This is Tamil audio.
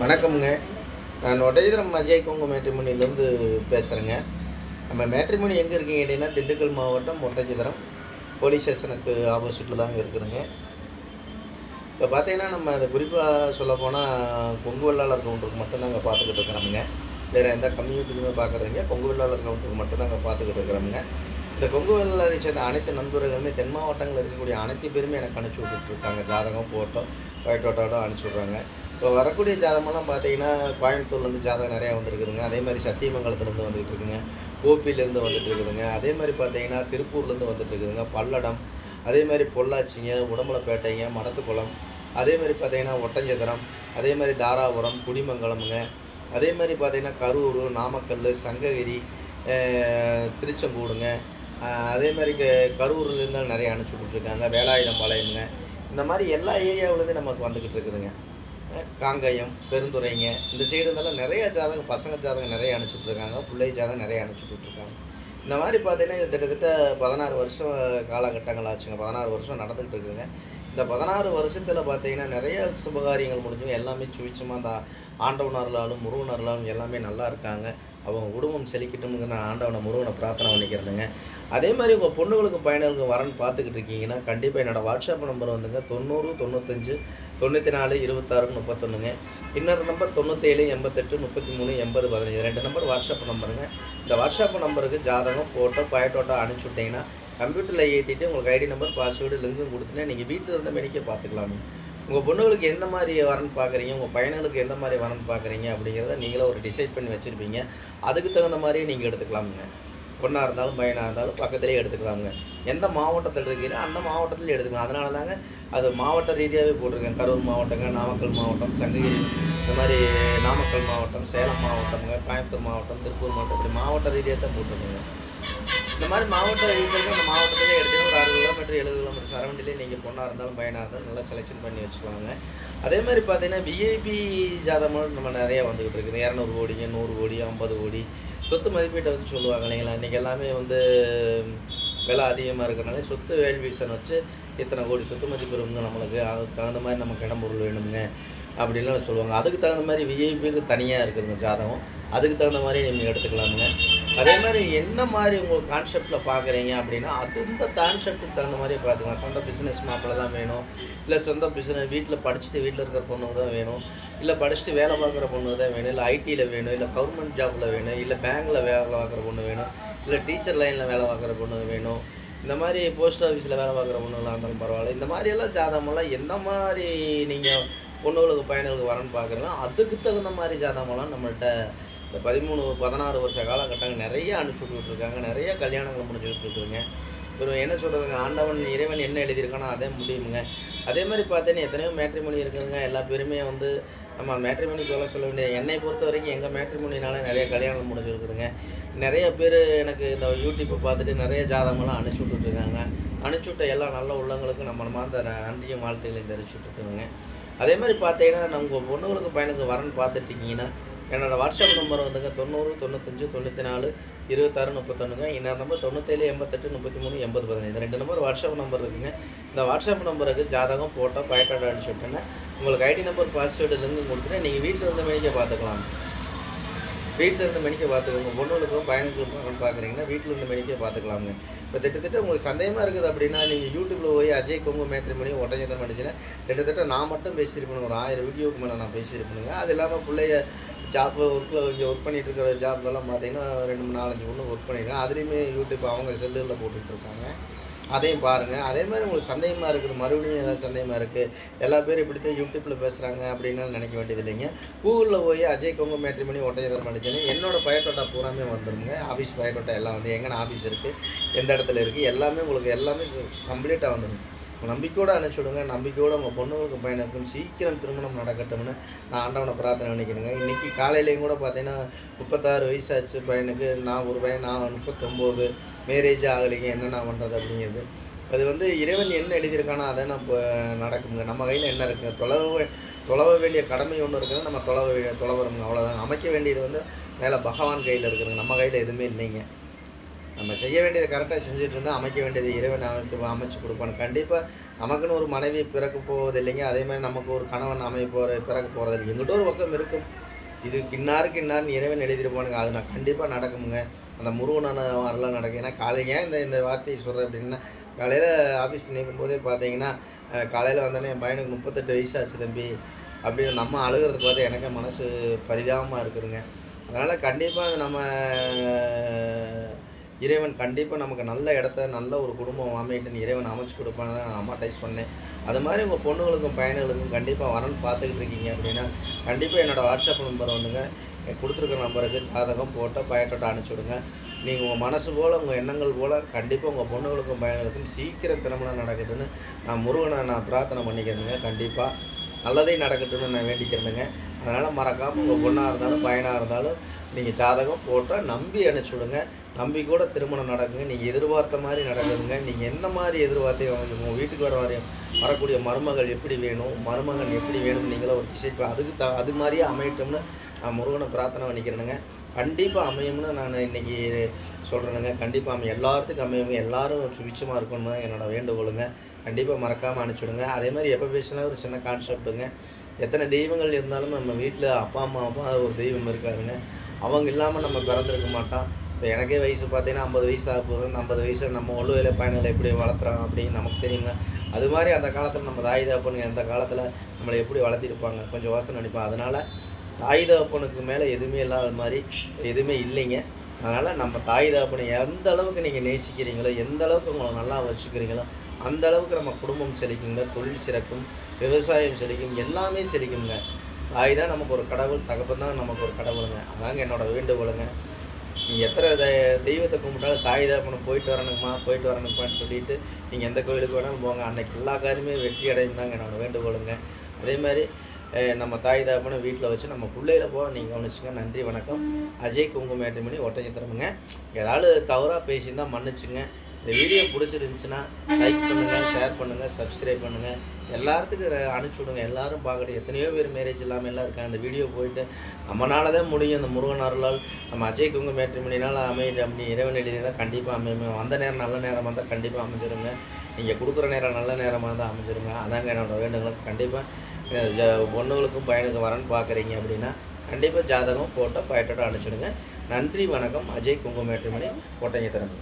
வணக்கம்ங்க. நான் ஒட்டேந்திரம் அஜய் கொங்கு மேட்ரிமோனிலேருந்து பேசுகிறேங்க நம்ம மேட்ரிமோனி எங்கே இருக்கீங்க அப்படின்னா திண்டுக்கல் மாவட்டம் ஒட்டஞ்சிதரம் போலீஸ் ஸ்டேஷனுக்கு ஆப்போசிட்டில் தாங்க இருக்குதுங்க. இப்போ பார்த்தீங்கன்னா நம்ம அதை குறிப்பாக சொல்ல போனால் கொங்கு வெள்ளாளர் கவுண்டருக்கு மட்டும்தாங்க பார்த்துக்கிட்டு இருக்கிறோமுங்க. வேறு எந்த கம்யூனிட்டியுமே பார்க்குறதுங்க கொங்கு வெள்ளாளர் கவுண்டருக்கு மட்டும்தாங்க பார்த்துக்கிட்டு இருக்கிறோமுங்க. இந்த கொங்கு வெள்ளாளரை சேர்ந்த அனைத்து நண்பர்களுமே தென் மாவட்டங்களில் இருக்கக்கூடிய அனைத்து பேருமே எனக்கு அனுப்பிச்சி விட்டுட்ருக்காங்க ஜாதகம் ஃபோட்டோ பயோட்டோட்டோட அனுப்பிச்சி விட்றாங்க. இப்போ வரக்கூடிய ஜாதகமெல்லாம் பார்த்தீங்கன்னா கோயம்புத்தூர்லேருந்து ஜாதகம் நிறையா வந்துருக்குதுங்க. அதே மாதிரி சத்தியமங்கலத்துலேருந்து வந்துகிட்டு இருக்குங்க கோபிலேருந்து வந்துட்டு இருக்குதுங்க அதே மாதிரி பார்த்தீங்கன்னா திருப்பூர்லேருந்து வந்துட்டு இருக்குதுங்க பல்லடம் அதே மாதிரி பொள்ளாச்சிங்க உடம்பலப்பேட்டைங்க மடத்துக்குளம் அதே மாதிரி பார்த்தீங்கன்னா ஒட்டஞ்சத்திரம் அதே மாதிரி தாராபுரம் குடிமங்கலமுங்க. அதே மாதிரி பார்த்தீங்கன்னா கரூர் நாமக்கல் சங்ககிரி திருச்செங்கூடுங்க. அதே மாதிரி க- கரூர்லேருந்து நிறைய அனுப்பிச்சி விட்ருக்காங்க வேலாயுதம் பாளையம்ங்க இந்த மாதிரி எல்லா ஏரியாவிலேருந்து நமக்கு வந்துக்கிட்டு இருக்குதுங்க. காங்கயம் பெருந்துறைங்க இந்த சைடு இருந்தாலும் நிறைய ஜாதகம் பசங்க ஜாதகம் நிறைய அனுப்பிச்சுட்ருக்காங்க பிள்ளை ஜாதகம் நிறைய அனுப்பிச்சுட்ருக்காங்க இந்த மாதிரி பார்த்தீங்கன்னா கிட்டத்தட்ட பதினாறு வருஷம் காலகட்டங்கள் ஆச்சுங்க. பதினாறு வருஷம் நடந்துக்கிட்டு இருக்குதுங்க. இந்த பதினாறு வருஷத்தில் பார்த்தீங்கன்னா நிறைய சுபகாரியங்கள் முடிஞ்சுங்க எல்லாமே சுவிச்சமாக அந்த ஆண்டவனர்களாலும் முருகனர்களாலும் எல்லாமே நல்லா இருக்காங்க. அவங்க குடும்பம் செழிக்கட்டும்ங்கிற நான் ஆண்டவனை முருகனை பிரார்த்தனை பண்ணிக்கிறதுங்க. அதே மாதிரி உங்கள் பொண்ணுங்களுக்கு பையனுக்கு வரன்னு பார்த்துக்கிட்டு இருக்கீங்கன்னா கண்டிப்பாக என்னோடய வாட்ஸ்அப் நம்பர் வந்துங்க தொண்ணூறு தொண்ணூத்தஞ்சு தொண்ணூற்றி நாலு இருபத்தாறு முப்பத்தொன்றுங்க இன்னொரு நம்பர் தொண்ணூற்றேழு எண்பத்தெட்டு முப்பத்தி மூணு எண்பது பதினஞ்சு. ரெண்டு நம்பர் வாட்ஸ்அப் நம்பருங்க இந்த வாட்ஸ்அப் நம்பருக்கு ஜாதகம் ஃபோட்டோ பயட்டோட்டோ அனுப்பிச்சி விட்டிங்கன்னா கம்ப்யூட்டரில் ஏற்றிட்டு உங்களுக்கு ஐடி நம்பர் பாஸ்வேர்டு லிங்கும் கொடுத்துட்டு நீங்கள் வீட்டில் இருந்த மேடிக்கே பார்த்துக்கலாம் உங்கள் பொண்ணுங்களுக்கு எந்த மாதிரி வரன்னு பார்க்குறீங்க உங்கள் பையனுக்கு எந்த மாதிரி வரன்னு பார்க்குறீங்க அப்படிங்கிறத நீங்களே ஒரு டிசைட் பண்ணி வச்சுருப்பீங்க. அதுக்கு தகுந்த மாதிரியே நீங்கள் எடுத்துக்கலாமுங்க. பொண்ணாக இருந்தாலும் பையனாக இருந்தாலும் பக்கத்துலேயே எடுத்துக்கலாங்க எந்த மாவட்டத்தில் இருக்கீங்களோ அந்த மாவட்டத்தில் எடுத்துக்கலாம். அதனால தாங்க அது மாவட்ட ரீதியாகவே போட்டிருக்கேன். கரூர் மாவட்டங்க நாமக்கல் மாவட்டம் சங்ககிரி இந்த மாதிரி நாமக்கல் மாவட்டம் சேலம் மாவட்டம்ங்க கோயம்புத்தூர் மாவட்டம் திருப்பூர் மாவட்டம் இப்படி மாவட்ட ரீதியாக தான் போட்டிருக்கேங்க. இந்த மாதிரி மாவட்ட ரீதியாக அந்த மாவட்டத்திலே எடுத்தீங்கன்னா ஒரு அறுபது கிலோமீட்டர் எழுபது கிலோமீட்டர் சரௌண்டிலே நீங்கள் பொண்ணாக இருந்தாலும் பையனாக இருந்தாலும் நல்லா செலெக்ஷன் பண்ணி வச்சுக்குவாங்க அதே மாதிரி பார்த்தீங்கன்னா விஐபி ஜாதகம் நம்ம நிறையா வந்துக்கிட்டு இருக்குது இரநூறு கோடிங்க நூறு கோடி ஐம்பது கோடி சொத்து மதிப்பீட்டை வச்சு சொல்லுவாங்க இல்லைங்களா? இன்றைக்கி எல்லாமே வந்து விலை அதிகமாக இருக்கிறனால சொத்து வேல்யூஷன் வச்சு இத்தனை கோடி சொத்து மதிப்பு இருக்குங்க நம்மளுக்கு. அதுக்கு தகுந்த மாதிரி நமக்கு இடம் பொருள் வேணுங்க அப்படின்லாம் சொல்லுவாங்க. அதுக்கு தகுந்த மாதிரி விஐபிக்கு தனியாக இருக்குதுங்க ஜாதகம். அதுக்கு தகுந்த மாதிரி நீங்கள் எடுத்துக்கலாமுங்க. அதே மாதிரி என்ன மாதிரி உங்கள் கான்செப்டில் பார்க்குறீங்க அப்படின்னா அது இந்த கான்செப்ட்டுக்கு தகுந்த மாதிரி பார்த்துக்கலாம் சொந்த பிஸ்னஸ் மாப்பிள்ள தான் வேணும். இல்லை சொந்த பிஸ்னஸ் வீட்டில் படிச்சுட்டு வீட்டில் இருக்கிற பொண்ணு தான் வேணும். இல்லை படிச்சுட்டு வேலை பார்க்குற பொண்ணு தான் வேணும் இல்லை ஐடியில் வேணும் இல்லை கவர்மெண்ட் ஜாப்பில் வேணும் இல்லை பேங்க்கில் வேலை பார்க்குற பொண்ணு வேணும் இல்லை டீச்சர் லைனில் வேலை பார்க்குற பொண்ணு வேணும். இந்த மாதிரி போஸ்ட் ஆஃபீஸில் வேலை பார்க்குற பொண்ணுலாம் இருந்தாலும் பரவாயில்ல. இந்த மாதிரியெல்லாம் ஜாதகமெல்லாம் எந்த மாதிரி நீங்கள் பொண்ணுகளுக்கு பையனுங்களுக்கு வரன்னு பார்க்குறீங்களோ அதுக்கு தகுந்த மாதிரி ஜாதகமெல்லாம் நம்மள்ட்ட இந்த பதிமூணு பதினாறு வருஷ காலகட்டங்கள் நிறைய அனுப்பிச்சி விட்டுருக்காங்க. நிறைய கல்யாணங்கள் முடிஞ்சுக்கிட்டு இருக்குதுங்க. ஒரு என்ன சொல்கிறதுங்க ஆண்டவன் இறைவன் என்ன எழுதியிருக்கானோ அதே முடியுமுங்க. அதே மாதிரி பார்த்தீங்கன்னா எத்தனையோ மேட்ரிமோனி இருக்குதுங்க. எல்லா பேருமே வந்து நம்ம மேட்ரிமோனி சொல்ல சொல்ல வேண்டிய என்னை பொறுத்த வரைக்கும் எங்கள் மேட்ரிமோனினால நிறைய கல்யாணம் முடிஞ்சிருக்குதுங்க. நிறைய பேர் எனக்கு இந்த யூடியூப்பை பார்த்துட்டு நிறைய ஜாதகமெல்லாம் அனுப்பிச்சி விட்டுருக்காங்க அனுப்பிச்சி விட்ட எல்லா நல்ல உள்ளங்களுக்கும் நம்ம மார்ந்த நன்றியும் வாழ்த்துக்களையும் தெரிவிச்சுட்ருக்குறோங்க அதே மாதிரி பார்த்தீங்கன்னா நம்ம பொண்ணுங்களுக்கு பையனுக்கு வரன்னு பார்த்துட்டிங்கன்னா என்னோடய வாட்ஸ்அப் நம்பர் வந்துங்க தொண்ணூறு தொண்ணூத்தஞ்சு தொண்ணூற்றி நாலு இருபத்தாறு முப்பத்தொன்றுங்க இன்னொரு நம்பர் தொண்ணூத்தேழு எண்பத்தெட்டு முப்பத்தி மூணு எண்பது பதினஞ்சு இந்த ரெண்டு நம்பர் வாட்ஸ்அப் நம்பர் இருக்குங்க. இந்த வாட்ஸ்அப் நம்பருக்கு ஜாதகம் ஃபோட்டோ பயட்டாட அனுப்பிச்சு விட்டேன்னா உங்களுக்கு ஐடி நம்பர் பாஸ்வேர்டு லிங்க் கொடுத்துட்டு நீங்கள் வீட்டில் இருந்து மெடிக்க பார்த்துக்கலாம். வீட்டில் இருந்து மெடிக்க பார்த்துக்கோங்க பொண்ணுகளுக்கும் பையனுக்கும் பார்க்குறீங்கன்னா வீட்டில் இருந்து மெடிக்க பார்த்துக்கலாமுங்க. இப்போ திட்டத்தட்ட உங்களுக்கு சந்தேகமாக இருக்குது அப்படின்னா நீங்கள் யூடியூப்பில் போய் அஜய் கொங்கு மேட்ரி பண்ணி ஒட்டஞ்சத்தம் அடிச்சுன்னா கிட்டத்தட்ட நான் மட்டும் பேசியிருப்பேன் ஒரு ஆயிரம் வீடியோவுக்கு மேலே நான் பேசியிருப்பேனுங்க அது இல்லாமல் பிள்ளைய ஜாப் ஒர்க்கில் இங்கே ஒர்க் பண்ணிகிட்டு இருக்கிற ஜாப்லலாம் பார்த்தீங்கன்னா ரெண்டு மூணு நாலஞ்சு ஒன்று ஒர்க் பண்ணியிருக்கேன் அதுலேயுமே யூடியூப் அவங்க செல்லில் போட்டுட்ருக்காங்க அதையும் பாருங்கள் அதே மாதிரி உங்களுக்கு சந்தேகமாக இருக்குது மறுபடியும் ஏதாவது சந்தேகமாக இருக்குது எல்லா பேரும் இப்படி தான் யூடியூப்பில் பேசுகிறாங்க அப்படின்னு நினைக்க வேண்டியது இல்லைங்க. கூகுளில் போய் அஜய் கொங்கு மேட்ரிமணி ஒட்டையதரம் அடிச்சுன்னு என்னோடய பயோட்டோட்டா பூராமே வந்துருங்க. ஆஃபீஸ் பயோட்டோட்டா எல்லாம் வந்து எங்கே ஆஃபீஸ் இருக்குது எந்த இடத்துல இருக்குது எல்லாமே உங்களுக்கு எல்லாமே கம்ப்ளீட்டாக வந்துடும் நம்பிக்கையோடு அனுப்பிச்சி விடுங்க. நம்பிக்கையோடு உங்கள் பொண்ணுங்களுக்கு பையனுக்கும் சீக்கிரம் திருமணம் நடக்கட்டும்னு நான் ஆண்டவனை பிரார்த்தனை பண்ணிக்கிறேங்க. இன்றைக்கி காலையிலையும் கூட பார்த்தீங்கன்னா முப்பத்தாறு வயசாச்சு பையனுக்கு நான் ஒரு பையன் நான் முப்பத்தொம்போது. மேரேஜ் ஆகலைங்க என்னென்ன பண்ணுறது அப்படிங்கிறது. அது வந்து இறைவன் என்ன எழுதியிருக்கானோ அதை நம்ம நடக்குங்க. நம்ம கையில் என்ன இருக்குங்க தொலைவ தொலைவ வேண்டிய கடமை ஒன்று இருக்குது நம்ம தொலைவ வே- தொலைவருங்க அவ்வளோதான் அமைக்க வேண்டியது வந்து மேலே பகவான் கையில் இருக்குதுங்க. நம்ம கையில் எதுவுமே இல்லைங்க. நம்ம செய்ய வேண்டியதை கரெக்டாக செஞ்சுட்டு இருந்தால் அமைக்க வேண்டியது இறைவன் அமைத்து அமைச்சு கொடுப்பான். கண்டிப்பாக நமக்குன்னு ஒரு மனைவி பிறக்க போவது இல்லைங்க. அதே மாதிரி நமக்கு ஒரு கணவன் அமைய போகிற பிறக்க போகிறது இல்லை எங்கிட்ட ஒரு பக்கம் இருக்கும். இது இன்னாருக்கு இன்னார்னு இறைவன் எழுதியிருப்பானுங்க. அது நான் கண்டிப்பாக நடக்குமுங்க. அந்த முருகனான வரலாம் நடக்கும். ஏன்னா காலையில் ஏன் இந்த இந்த வார்த்தையை சொல்கிறேன் அப்படின்னா காலையில் ஆஃபீஸ் நிற்கும் போதே பார்த்தீங்கன்னா காலையில் வந்தோடனே என் பையனுக்கு முப்பத்தெட்டு வயசாச்சு தம்பி. அப்படின்னு நம்ம அழுகிறது பார்த்து எனக்கு மனசு பரிதாபமாக இருக்குதுங்க. அதனால் கண்டிப்பாக நம்ம இறைவன் கண்டிப்பாக நமக்கு நல்ல இடத்த நல்ல ஒரு குடும்பம் அமைட்டுன்னு இறைவன் அமைச்சு கொடுப்பான்னு தான் நான் அம்மாட்டை சொன்னேன். அது மாதிரி உங்கள் பொண்ணுகளுக்கும் பையன்களுக்கும் கண்டிப்பாக வரன்னு பார்த்துக்கிட்டு இருக்கீங்க அப்படின்னா கண்டிப்பாக என்னோடய வாட்ஸ்அப் நம்பர் வந்துங்க. கொடுத்துருக்க நம்பருக்கு ஜாதகம் போட்டு பயக்கட்டை அனுப்பிச்சி விடுங்க. நீங்கள் உங்கள் மனசு போல் உங்கள் எண்ணங்கள் போல் கண்டிப்பாக உங்கள் பொண்ணுகளுக்கும் பையன்களுக்கும் சீக்கிரம் திருமணம் நடக்கட்டுன்னு நான் முருகனை நான் பிரார்த்தனை பண்ணிக்கிறேங்க கண்டிப்பாக நல்லதே நடக்கட்டும்னு நான் வேண்டிக்கிறேனுங்க. அதனால் மறக்காமல் உங்கள் பொண்ணாக இருந்தாலும் பையனாக இருந்தாலும் நீங்கள் ஜாதகம் போட்டால் நம்பி அனுப்பிச்சி விடுங்க. நம்பி கூட திருமணம் நடக்குங்க. நீங்கள் எதிர்பார்த்த மாதிரி நடக்குதுங்க. நீங்கள் என்ன மாதிரி எதிர்பார்த்தீங்க? உங்கள் வீட்டுக்கு வர வரையும் வரக்கூடிய மருமகள் எப்படி வேணும்? மருமகன் எப்படி வேணும்னு நீங்களும் ஒரு டிசைட் அதுக்கு த அது மாதிரியே அமையட்டும்னு நான் முருகனை பிரார்த்தனை பண்ணிக்கிறேனுங்க. கண்டிப்பாக அமையும்னு நான் இன்றைக்கி சொல்கிறேனுங்க கண்டிப்பாக அமையும். எல்லாத்துக்கும் அமையும் எல்லாரும் சுபிச்சமாக இருக்கணும்னு என்னோட வேண்டுகோளுங்க. கண்டிப்பாக மறக்காமல் அனுப்பிச்சுடுங்க. அதே மாதிரி எப்போ பேசினா ஒரு சின்ன கான்செப்ட்டுங்க எத்தனை தெய்வங்கள் இருந்தாலும் நம்ம வீட்டில் அப்பா அம்மா அப்பா ஒரு தெய்வம் இருக்காதுங்க. அவங்க இல்லாமல் நம்ம பிறந்திருக்க மாட்டோம். இப்போ எனக்கே வயசு பார்த்தீங்கன்னா ஐம்பது வயசு ஆக போகுது. அந்த ஐம்பது வயசில் நம்ம ஒழுவில பயணங்களை எப்படி வளர்த்துறோம் அப்படின்னு நமக்கு தெரியுங்க. அது மாதிரி அந்த காலத்தில் நம்ம தாய் தகப்பனுங்க அந்த காலத்தில் நம்மளை எப்படி வளர்த்திருப்பாங்க? கொஞ்சம் யோசனை அடிப்பாங்க அதனால் தாய் தகப்பனுக்கு மேலே எதுவுமே இல்லாத மாதிரி எதுவுமே இல்லைங்க. அதனால் நம்ம தாய் தகப்பனை எந்த அளவுக்கு நீங்கள் நேசிக்கிறீங்களோ எந்த அளவுக்கு உங்களை நல்லா வச்சுக்கிறீங்களோ அந்த அளவுக்கு நம்ம குடும்பம் செழிக்குங்க தொழில் சிறக்கும் விவசாயம் செழிக்கும் எல்லாமே செழிக்குங்க. தாய் தான் நமக்கு ஒரு கடவுள் தகப்பன் தான் நமக்கு ஒரு கடவுளுங்க. அதாங்க என்னோட வேண்டுகோளுங்க. நீங்கள் எத்தனை தெ- தெய்வத்தை கும்பிட்டாலும் தாய் தகப்பனை போயிட்டு வரணுங்கம்மா போயிட்டு வரணுங்கம்மான்னு சொல்லிட்டு நீங்கள் எந்த கோயிலுக்கு வேணாலும் போங்க. அன்னைக்கு எல்லா காரியமே வெற்றி அடையும் தாங்க என்னோட வேண்டுகோளுங்க. அதே மாதிரி நம்ம தாய் தாப்பனை வீட்டில் வச்சு நம்ம பிள்ளையில போக நீங்கள் கவனிச்சுங்க நன்றி வணக்கம். அஜய் குங்கும ஏற்றுமணி ஒட்டச்சித்திரமுங்க ஏதாவது தவறாக பேசியிருந்தா மன்னிச்சுங்க. இந்த வீடியோ பிடிச்சிருந்துச்சுன்னா லைக் பண்ணுங்கள் ஷேர் பண்ணுங்கள் சப்ஸ்கிரைப் பண்ணுங்கள் எல்லாத்துக்கும் அனுப்பிச்சி விடுங்க. எல்லாரும் பார்க்கட்டும். எத்தனையோ பேர் மேரேஜ் இல்லாமல் எல்லாம் இருக்காங்க. அந்த வீடியோ போயிட்டு நம்மளால தான் முடியும். இந்த முருகன் அருளால் நம்ம அஜய் குங்கு மேட்ரிமணினால் அமையுது அப்படி இறைவன் எழுதினா கண்டிப்பாக அமையுமே வந்த நேரம் நல்ல நேரமாக இருந்தால் கண்டிப்பாக அமைஞ்சிருங்க. நீங்கள் கொடுக்குற நேரம் நல்ல நேரமாக தான் அமைஞ்சிருங்க. அதாங்க என்னோட வேண்டுகளுக்கு கண்டிப்பாக பொண்ணுங்களுக்கும் பையனுக்கும் வரன்னு பார்க்குறீங்க அப்படின்னா கண்டிப்பாக ஜாதகம் ஃபோட்டோ பயட்டோட அனுப்பிச்சிடுங்க. நன்றி வணக்கம். அஜய் குங்குமேற்றுமணி மேட்ரிமணி திறமை